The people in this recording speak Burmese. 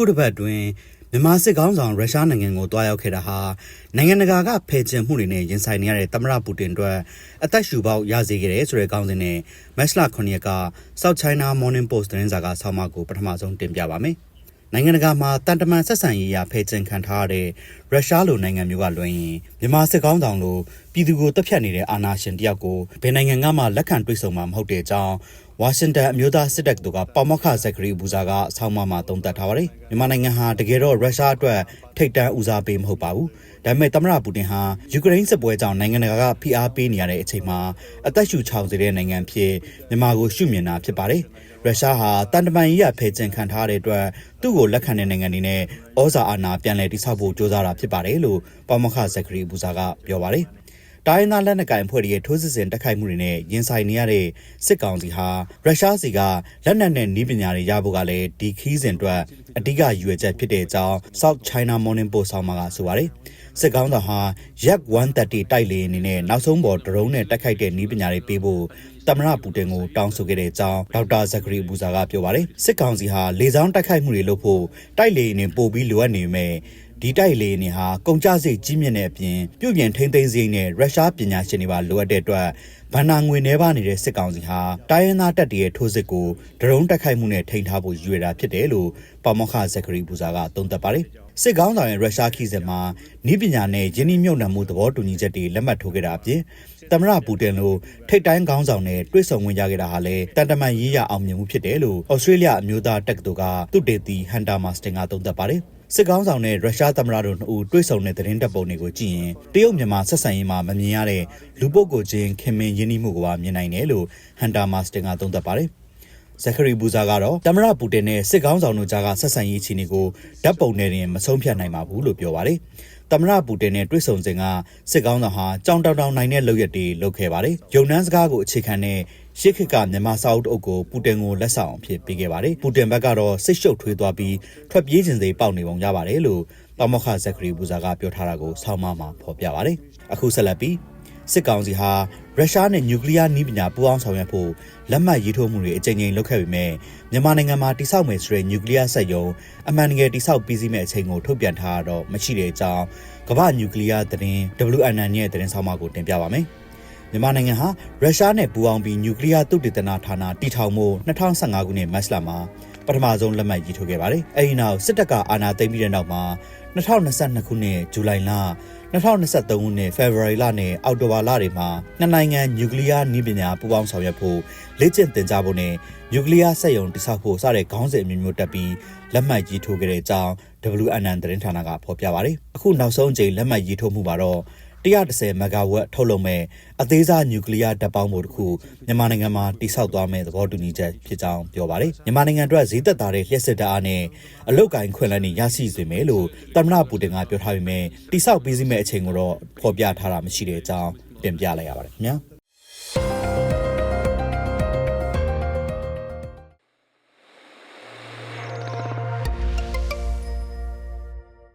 အခုတစ်ပတ်အတွင်းမြန်မာစစ်ကောင်းဆောင်ရုရှားနိုင်ငံကိုတွားရောက်ခဲ့တာဟာနိုင်ငံတကာကဖယ်ကျဉ်မှုတွေနဲ့ရင်ဆိုင်နေရတဲ့သမ္မတပူတင်အတွက်အသက်ရှူပေါက်ရစေခဲ့တယ်ဆိုတဲ့ကောင်းစဉ်နဲ့မက်စလာ9ရက်က South China Morning Post သတင်းစာကဆောင်းပါးကိုပထမဆုံးတင်ပြပါမယ်။နိုင်ငံတကာမှာတန်တမန်ဆက်ဆံရေးအဖယ်ကျဉ်ခံထားရတဲ့ရုရှားလိုနိုင်ငံမျိုးကလွှဲရင်မြန်မာစစ်ကောင်းဆောင်လိုပြည်သူကိုတပ်ဖြတ်နေတဲ့အာဏာရှင်တယောက်ကိုဘယ်နိုင်ငံကမှလက်ခံတွေ့ဆုံမှာမဟုတ်တဲ့အကြောင်း ဝါရှင်တန်အမျိုးသားစစ်တပ်တို့ကပေါမခဇက်ဂရီဘူဇာကဆောင်းပါးမှာသုံးသပ်ထားပါတယ်မြန်မာနိုင်ငံဟာတကယ်တော့ရုရှားအတွက်ထိတ်တန့်ဦးစားပေးမဟုတ်ပါဘူးဒါပေမဲ့သမ္မတပူတင်ဟာယူကရိန်းစစ်ပွဲကြောင့်နိုင်ငံတကာကဖိအားပေးနေရတဲ့အချိန်မှာအသက်ရှူချောင်စေတဲ့နိုင်ငံဖြစ်မြန်မာကိုရှုမြင်တာဖြစ်ပါတယ်ရုရှားဟာတန်တမန်ကြီးရဖယ်ကျင်ခံထားတဲ့အတွက်သူ့ကိုလက်ခံတဲ့နိုင်ငံတွေနဲ့ဩဇာအာဏာပြန်လည်တိစောက်ဖို့ကြိုးစားတာဖြစ်ပါတယ်လို့ပေါမခဇက်ဂရီဘူဇာကပြောပါတယ် တိုင်းသားလက်နက်ကိုင်အဖွဲ့တွေရဲ့ထိုးစစ်ဆင်တိုက်ခိုက်မှုတွေနဲ့ရင်ဆိုင်နေရတဲ့စစ်ကောင်စီဟာရုရှားစီကလက်နက်နဲ့နီးပညာတွေရဖို့ကလည်းဒီခီးစဉ်အတွက်အဓိကရွေချက်ဖြစ်တဲ့အကြောင်း South China Morning Post ဆောင်းပါးကဆိုပါတယ်စစ်ကောင်တော်ဟာ Yak 130တိုက်လေအနေနဲ့နောက်ဆုံးပေါ်ဒရုန်းနဲ့တိုက်ခိုက်တဲ့နီးပညာတွေပေးဖို့သမ္မတပူတင်ကိုတောင်းဆိုခဲ့တဲ့အကြောင်းဒေါက်တာဇက်ဂရီဘူဇာကပြောပါတယ်စစ်ကောင်စီဟာလေကြောင်းတိုက်ခိုက်မှုတွေလုပ်ဖို့တိုက်လေအနေပို့ပြီးလိုအပ်နေပေမဲ့ ဒီတိုက်လေနေဟာကုန်ကြစိတ်ကြီးမြင့်တဲ့အပြင်ပြုတ်ပြင်ထိမ့်သိမ်းစိတ်နဲ့ရုရှားပညာရှင်တွေပါလိုအပ်တဲ့အတွက်ဗန္နာငွေနှဲပါနေတဲ့စစ်ကောင်စီဟာတိုင်းရင်းသားတပ်တွေရဲ့ထိုးစစ်ကိုဒရုန်းတိုက်ခိုက်မှုနဲ့ထိန်းထားဖို့ရည်ရွယ်တာဖြစ်တယ်လို့ပေါမောခဇက်ဂရီဘူဇာကသုံးသပ်ပါတယ်စစ်ကောင်းဆောင်ရဲ့ရုရှားခီးစဉ်မှာနီးပညာနဲ့ယင်းနှိမ့်နှံမှုသဘောတူညီချက်တွေလက်မှတ်ထိုးခဲ့တာအပြင်သမ္မတပူတင်လိုထိတ်တိုင်းခေါင်းဆောင်နဲ့တွေ့ဆုံဝင်ကြခဲ့တာဟာလည်းတန်တမန်ရေးရအောင်မြင်မှုဖြစ်တယ်လို့ဩစတြေးလျအမျိုးသားတက္ကသိုလ်ကသူတေသီဟန်တာမာစတင်ကသုံးသပ်ပါတယ် စစ်ကောင်းဆောင်နဲ့ရုရှားသမ္မတတို့နှစ်ဦးတွေ့ဆုံတဲ့သတင်းတပ်ပုံတွေကိုကြည့်ရင်တရုတ်မြန်မာဆက်ဆံရေးမှာမမြင်ရတဲ့လူပုဂ္ဂိုလ်ချင်းခင်မင်ရင်းနှီးမှုကိုပါမြင်နိုင်တယ်လို့ဟန်တာမာစတင်ကသုံးသပ်ပါတယ်ဇက်ခရီဘူဇာကတော့တမရပူတင်နဲ့စစ်ကောင်းဆောင်တို့ကြားကဆက်ဆံရေးချီနေကိုဓာတ်ပုံနဲ့တင်မဆုံးဖြတ်နိုင်ပါဘူးလို့ပြောပါတယ်။တမရပူတင်နဲ့တွေ့ဆုံစဉ်ကစစ်ကောင်းဆောင်ဟာကြောင်တောင်တောင်နိုင်တဲ့လုပ်ရက်တွေလုပ်ခဲ့ပါတယ်။ယုံနှန်းစကားကိုအခြေခံတဲ့ ရှစ်ခေတ်ကမြန်မာစာအုပ်အုပ်ကိုပူတင်ကိုလက်ဆောင်အဖြစ်ပေးခဲ့ပါတယ်။ပူတင်ဘက်ကတော့စစ်ရှုပ်ထွေးသွားပြီးထွက်ပြေးခြင်းစိပေါက်နေပုံရပါတယ်လို့ပမခဇက်ခရီဘူဇာကပြောထားတာကိုဆောင်းမမှာဖော်ပြပါတယ်။အခုဆက်လက်ပြီးစစ်ကောင်စီဟာရုရှားနဲ့နျူကလ িয়ার နည်းပညာပူးပေါင်းဆောင်ရွက်ဖို့လက်မှတ်ရေးထိုးမှုတွေအကြိမ်ကြိမ်လုပ်ခဲ့ပေမဲ့မြန်မာနိုင်ငံမှာတိစောက်မယ်ဆိုတဲ့နျူကလ িয়ার စက်ရုံအမှန်တကယ်တိစောက်ပြီးစီးမဲ့အချိန်ကိုထုတ်ပြန်ထားတော့မရှိတဲ့အကြောင်းကမ္ဘာနျူကလ িয়ার သတင်း WNN ရဲ့သတင်းဆောင်မကိုတင်ပြပါမယ်။ မြန်မာနိုင်ငံဟာရုရှားနဲ့ပူးပေါင်းပြီးနျူကလ িয়ার သုတေသနဌာနတည်ထောင်မှု2015ခုနှစ်မတ်လမှာပထမဆုံးလက်မှတ်ရေးထိုးခဲ့ပါတယ်။အဲဒီနောက်စစ်တပ်ကအာဏာသိမ်းပြီးတဲ့နောက်မှာ2022ခုနှစ်ဇူလိုင်လ2023ခုနှစ်ဖေဖော်ဝါရီလနဲ့အောက်တိုဘာလတွေမှာနှစ်နိုင်ငံနျူကလ িয়ার နည်းပညာပူးပေါင်းဆောင်ရွက်ဖို့လေ့ကျင့်သင်ကြားဖို့နဲ့နျူကလ িয়ার စက်ရုံတည်ဆောက်ဖို့စတဲ့ခေါင်းစဉ်အမျိုးမျိုးတက်ပြီးလက်မှတ်ရေးထိုးခဲ့တဲ့အကြောင်း WNN သတင်းဌာနကဖော်ပြပါတယ်။အခုနောက်ဆုံးအကြိမ်လက်မှတ်ရေးထိုးမှုမှာတော့ 130မဂါဝက်ထုတ်လုပ်မဲ့အသေးစားနျူကလ িয়ার တပ်ပေါင်းဖို့တစ်ခုမြန်မာနိုင်ငံမှာတိစောက်သွားမဲ့သဘောတူညီချက်ဖြစ်ကြောင်းပြောပါတယ်။မြန်မာနိုင်ငံအတွက်ဈေးသက်သာတဲ့လျှက်စစ်တအားနဲ့အလုတ်ကင်ခွင့်လန်းတွေရရှိစေမယ်လို့သမ္မတပူတင်ကပြောထားပေမဲ့တိစောက်ပြီးစီးမဲ့အချိန်ကိုတော့ဖော်ပြထားတာမရှိတဲ့အကြောင်းတင်ပြလိုက်ရပါတယ်ခင်ဗျာ။